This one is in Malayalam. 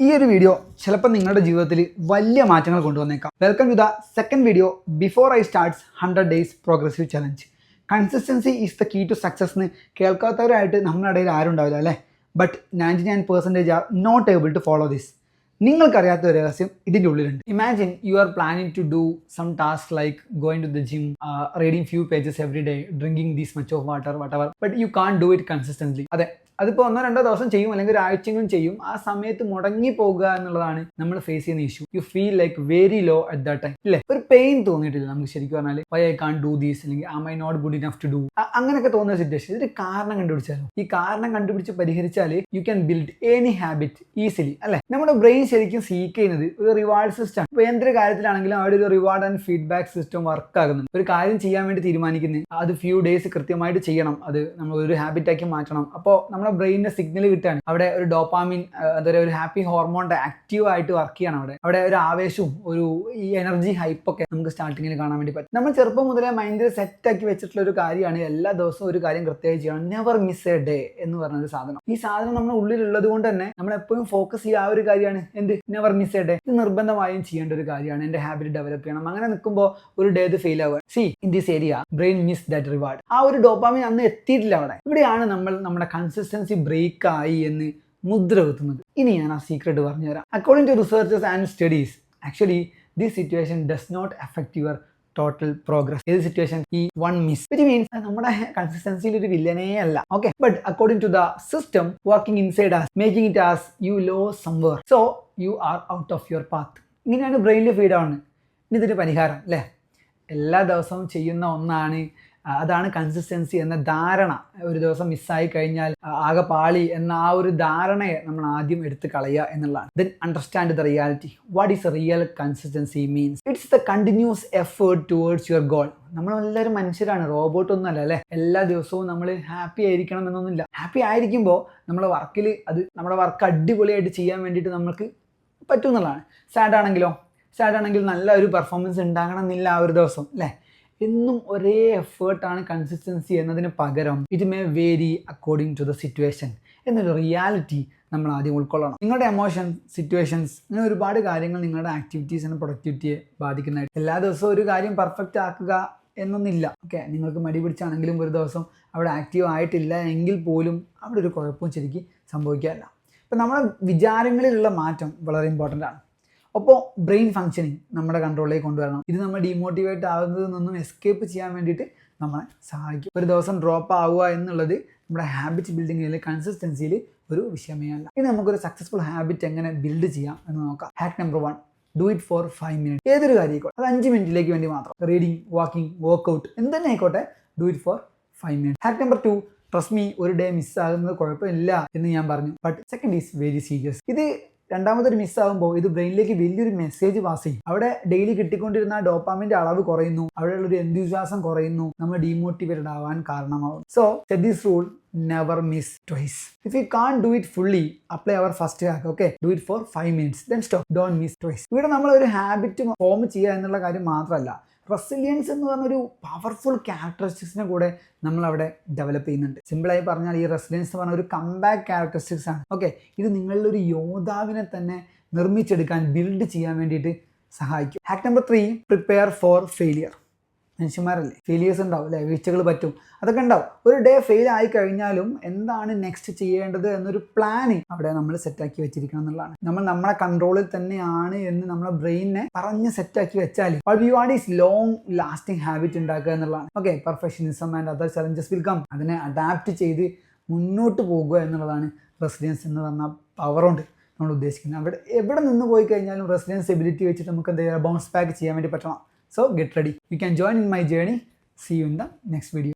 ഈ ഒരു വീഡിയോ ചിലപ്പോൾ നിങ്ങളുടെ ജീവിതത്തിൽ വലിയ മാറ്റങ്ങൾ കൊണ്ടുവന്നേക്കാം. Welcome to the second video before I starts hundred days progressive challenge consistency is the key to success എന്ന് കേൾക്കാത്തവരായിട്ട് നമ്മുടെ ഇടയിൽ ആരും ഉണ്ടാവില്ല അല്ലേ? But ninety nine percentage are not able to follow this നിങ്ങൾക്കറിയാത്ത ഒരു രഹസ്യം ഇതിന്റെ ഉള്ളിലുണ്ട്. Imagine you are planning to do some task like going to the gym reading few pages every day drinking these much of water what but you can't do it consistently അതെ അതിപ്പോൾ ഒന്നോ രണ്ടോ ദിവസം ചെയ്യും അല്ലെങ്കിൽ ഒരു ആഴ്ചയെങ്കിലും ചെയ്യും. ആ സമയത്ത് മുടങ്ങി പോകുക എന്നുള്ളതാണ് നമ്മൾ ഫേസ് ചെയ്യുന്ന issue you feel like very low at the time ഇല്ലേ? ഒരു പെയിൻ തോന്നിയിട്ടില്ല നമുക്ക് ശരിക്കും പറഞ്ഞാൽ why I can't do these അല്ലെങ്കിൽ am I not good enough to do അങ്ങനെയൊക്കെ തോന്നുന്ന സിറ്റുവേഷൻ ഇതൊരു കാരണം കണ്ടുപിടിച്ചാലോ? ഈ കാരണം കണ്ടുപിടിച്ച് പരിഹരിച്ചാൽ you can build any habit easily അല്ലെ? നമ്മുടെ ബ്രെയിൻ ശരിക്കും സീക്ക് ചെയ്യുന്നത് ഒരു റിവാർഡ് സിസ്റ്റം ഇപ്പോൾ എന്തൊരു കാര്യത്തിലാണെങ്കിലും അവിടെ ഒരു reward and feedback system work ആകുന്നുണ്ട്. ഒരു കാര്യം ചെയ്യാൻ വേണ്ടി തീരുമാനിക്കുന്നത് അത് ഫ്യൂ ഡേയ്സ് കൃത്യമായിട്ട് ചെയ്യണം. അത് നമ്മൾ ഒരു ഹാബിറ്റാക്കി മാറ്റണം. അപ്പോൾ നമ്മുടെ ബ്രെയിനിന് സിഗ്നൽ കിട്ടുകയാണ്. അവിടെ ഒരു ഡോപ്പാമിൻ എന്താ പറയുക ഒരു ഹാപ്പി ഹോർമോണിന്റെ ആക്റ്റീവ് ആയിട്ട് വർക്ക് ചെയ്യണം അവിടെ. അവിടെ ഒരു ആവേശവും ഒരു ഈ എനർജി ഹൈപ്പൊക്കെ നമുക്ക് സ്റ്റാർട്ടിങ്ങിൽ കാണാൻ വേണ്ടി പറ്റും. നമ്മൾ ചെറുപ്പം മുതലേ മൈൻഡിൽ സെറ്റ് ആക്കി വെച്ചിട്ടുള്ള ഒരു കാര്യമാണ് എല്ലാ ദിവസവും ഒരു കാര്യം കൃത്യമായി ചെയ്യണം. നെവർ മിസ് എ ഡേ എന്ന് പറഞ്ഞ ഒരു സാധനം. ഈ സാധനം നമ്മുടെ ഉള്ളിലുള്ളത് കൊണ്ട് തന്നെ നമ്മൾ എപ്പോഴും ഫോക്കസ് ചെയ്യുക ആ ഒരു കാര്യമാണ്. എന്ത്? നെവർ മിസ് എ ഡേ ഇത് നിർബന്ധമായും ചെയ്യേണ്ട ഒരു കാര്യമാണ്. എന്റെ ഹാബിറ്റ് ഡെവലപ്പ് ചെയ്യണം. അങ്ങനെ നിൽക്കുമ്പോൾ ഒരു ഡേ ഇത് ഫെയിൽ ആവുക. See in this area brain miss that reward ആ ഒരു ഡോപ്പാമിൻ അന്ന് എത്തിയിട്ടില്ല അവിടെ. ഇവിടെയാണ് നമ്മൾ നമ്മുടെ കൺസിസ്റ്റൻസി ബ്രേക്ക് ആയി എന്ന് മുദ്ര കുത്തുന്നത് ഇനി ഞാൻ ആ സീക്രട്ട് പറഞ്ഞുതരാം. According to researches and studies actually this situation does not effect your total progress ഏത് സിറ്റുവേഷൻ ഈ വൺ മിസ് വിച്ച് മീൻസ് നമ്മുടെ കൺസിസ്റ്റൻസിയിൽ ഒരു വില്ലനേ അല്ല. Okay but according to the system working inside us making it as you low somewhere so you are out of your path ഇങ്ങനെയാണ് ബ്രെയിനിൽ ഫീഡ് ആണ്. ഇനി ഇതിന് പരിഹാരം അല്ലേ? എല്ലാ ദിവസവും ചെയ്യുന്ന ഒന്നാണ് അതാണ് കൺസിസ്റ്റൻസി എന്ന ധാരണ. ഒരു ദിവസം മിസ്സായി കഴിഞ്ഞാൽ ആകെ പാളി എന്ന ആ ഒരു ധാരണയെ നമ്മൾ ആദ്യം എടുത്ത് കളയുക എന്നുള്ളതാണ്. Then understand the reality what is real consistency means it's the continuous effort towards your goal നമ്മളെല്ലാവരും മനുഷ്യരാണ് റോബോട്ട് ഒന്നുമല്ല അല്ലേ എല്ലാ ദിവസവും നമ്മൾ ഹാപ്പി ആയിരിക്കണം എന്നൊന്നുമില്ല. ഹാപ്പി ആയിരിക്കുമ്പോൾ നമ്മുടെ വർക്കിൽ അത് നമ്മുടെ വർക്ക് അടിപൊളിയായിട്ട് ചെയ്യാൻ വേണ്ടിയിട്ട് നമുക്ക് പറ്റും എന്നുള്ളതാണ്. സാഡ് ആണെങ്കിലോ? സാഡ് ആണെങ്കിൽ നല്ല ഒരു പെർഫോമൻസ് ഉണ്ടാകണം എന്നില്ല ആ ഒരു ദിവസം അല്ലേ? എന്നും ഒരേ എഫേർട്ടാണ് കൺസിസ്റ്റൻസി എന്നതിന് പകരം it may vary according to the situation എന്നൊരു റിയാലിറ്റി നമ്മൾ ആദ്യം ഉൾക്കൊള്ളണം. നിങ്ങളുടെ എമോഷൻ സിറ്റുവേഷൻസ് അങ്ങനെ ഒരുപാട് കാര്യങ്ങൾ നിങ്ങളുടെ ആക്ടിവിറ്റീസ് ആൻഡ് പ്രൊഡക്ടിവിറ്റിയെ ബാധിക്കുന്നതായിട്ട്. എല്ലാ ദിവസവും ഒരു കാര്യം പെർഫെക്റ്റ് ആക്കുക എന്നൊന്നില്ല. ഓക്കെ നിങ്ങൾക്ക് മടി പിടിച്ചാണെങ്കിലും ഒരു ദിവസം അവിടെ ആക്റ്റീവ് ആയിട്ടില്ല എങ്കിൽ പോലും അവിടെ ഒരു കുഴപ്പവും ശരിക്കും സംഭവിക്കാറില്ല. ഇപ്പം നമ്മുടെ വിചാരങ്ങളിലുള്ള മാറ്റം വളരെ ഇമ്പോർട്ടന്റ് ആണ്. അപ്പോൾ ബ്രെയിൻ ഫങ്ഷനിങ് നമ്മുടെ കൺട്രോളിലേക്ക് കൊണ്ടുവരണം. ഇത് നമ്മൾ ഡീമോട്ടിവേറ്റ് ആകുന്നതിൽ നിന്നും എസ്കേപ്പ് ചെയ്യാൻ വേണ്ടിയിട്ട് നമ്മളെ സഹായിക്കും. ഒരു ദിവസം ഡ്രോപ്പ് ആവുക എന്നുള്ളത് നമ്മുടെ ഹാബിറ്റ് ബിൽഡിങ്ങിൽ കൺസിസ്റ്റൻസിയിൽ ഒരു വിഷയമേ അല്ല. ഇനി നമുക്കൊരു സക്സസ്ഫുൾ ഹാബിറ്റ് എങ്ങനെ ബിൽഡ് ചെയ്യാം എന്ന് നോക്കാം. Hack number one do it for five minute ഏതൊരു കാര്യമായിക്കോട്ടെ. അത് അഞ്ച് മിനിറ്റിലേക്ക് വേണ്ടി മാത്രം. റീഡിങ് വാക്കിംഗ് വർക്കൗട്ട് എന്തെന്നെ ആയിക്കോട്ടെ do it for five minute hack number two trust me ഒരു ഡേ മിസ്സാകുന്നത് കുഴപ്പമില്ല എന്ന് ഞാൻ പറഞ്ഞു. But second is very serious ഇത് രണ്ടാമതൊരു മിസ്സാകുമ്പോൾ ഇത് ബ്രെയിനിലേക്ക് വലിയൊരു മെസ്സേജ് പാസ് ചെയ്യും. അവിടെ ഡെയിലി കിട്ടിക്കൊണ്ടിരുന്ന ഡോപ്പാമിന്റെ അളവ് കുറയുന്നു. അവിടെയുള്ള ഒരു എന്തുവിശ്വാസം കുറയുന്നു. നമ്മൾ ഡീമോട്ടിവേറ്റഡ് ആവാൻ കാരണമാവും. So this rule never miss twice if you can't do it fully apply our first hack okay do it for five minutes then stop don't miss twice ഇവിടെ നമ്മൾ ഒരു ഹാബിറ്റ് ഫോം ചെയ്യുക എന്നുള്ള കാര്യം മാത്രമല്ല. റെസിലിയൻസ് എന്ന് പറഞ്ഞൊരു പവർഫുൾ ക്യാരക്ടറിസ്റ്റിക്സിനെ കൂടെ നമ്മൾ അവിടെ ഡെവലപ്പ് ചെയ്യുന്നുണ്ട് സിമ്പിളായി പറഞ്ഞാൽ ഈ റെസിലിയൻസ് എന്ന് പറഞ്ഞ ഒരു കംബാക്ക് ക്യാരക്ടറിസ്റ്റിക്സ് ആണ്. ഓക്കെ ഇത് നിങ്ങളുടെ ഒരു യോദ്ധാവിനെ തന്നെ നിർമ്മിച്ചെടുക്കാൻ ബിൽഡ് ചെയ്യാൻ വേണ്ടിയിട്ട് സഹായിക്കും. Hack number three prepare for failure മനുഷ്യന്മാരല്ലേ? Failures ഉണ്ടാവും അല്ലേ? വീഴ്ചകൾ പറ്റും. അതൊക്കെ ഉണ്ടാവും. ഒരു ഡേ ഫെയിൽ ആയി കഴിഞ്ഞാലും എന്താണ് നെക്സ്റ്റ് ചെയ്യേണ്ടത് എന്നൊരു പ്ലാൻ അവിടെ നമ്മൾ സെറ്റാക്കി വെച്ചിരിക്കണം എന്നുള്ളതാണ്. നമ്മൾ നമ്മുടെ കൺട്രോളിൽ തന്നെയാണ് എന്ന് നമ്മളെ ബ്രെയിനെ പറഞ്ഞ് സെറ്റാക്കി വെച്ചാൽ what is long lasting habit ഉണ്ടാക്കുക എന്നുള്ളതാണ്. Okay perfectionism and other challenges will come അതിനെ അഡാപ്റ്റ് ചെയ്ത് മുന്നോട്ട് പോകുക എന്നുള്ളതാണ് റെസിഡൻസ് എന്ന് പറഞ്ഞ പവറുണ്ട് നമ്മൾ ഉദ്ദേശിക്കുന്നത്. അവിടെ എവിടെ നിന്ന് പോയി കഴിഞ്ഞാലും റെസിഡൻസ് എബിലിറ്റി വെച്ചിട്ട് നമുക്ക് എന്താ ചെയ്യുക ബൗൺസ് ബാക്ക് ചെയ്യാൻ വേണ്ടി പറ്റണം. So get ready. You can join in my journey. See you in the next video.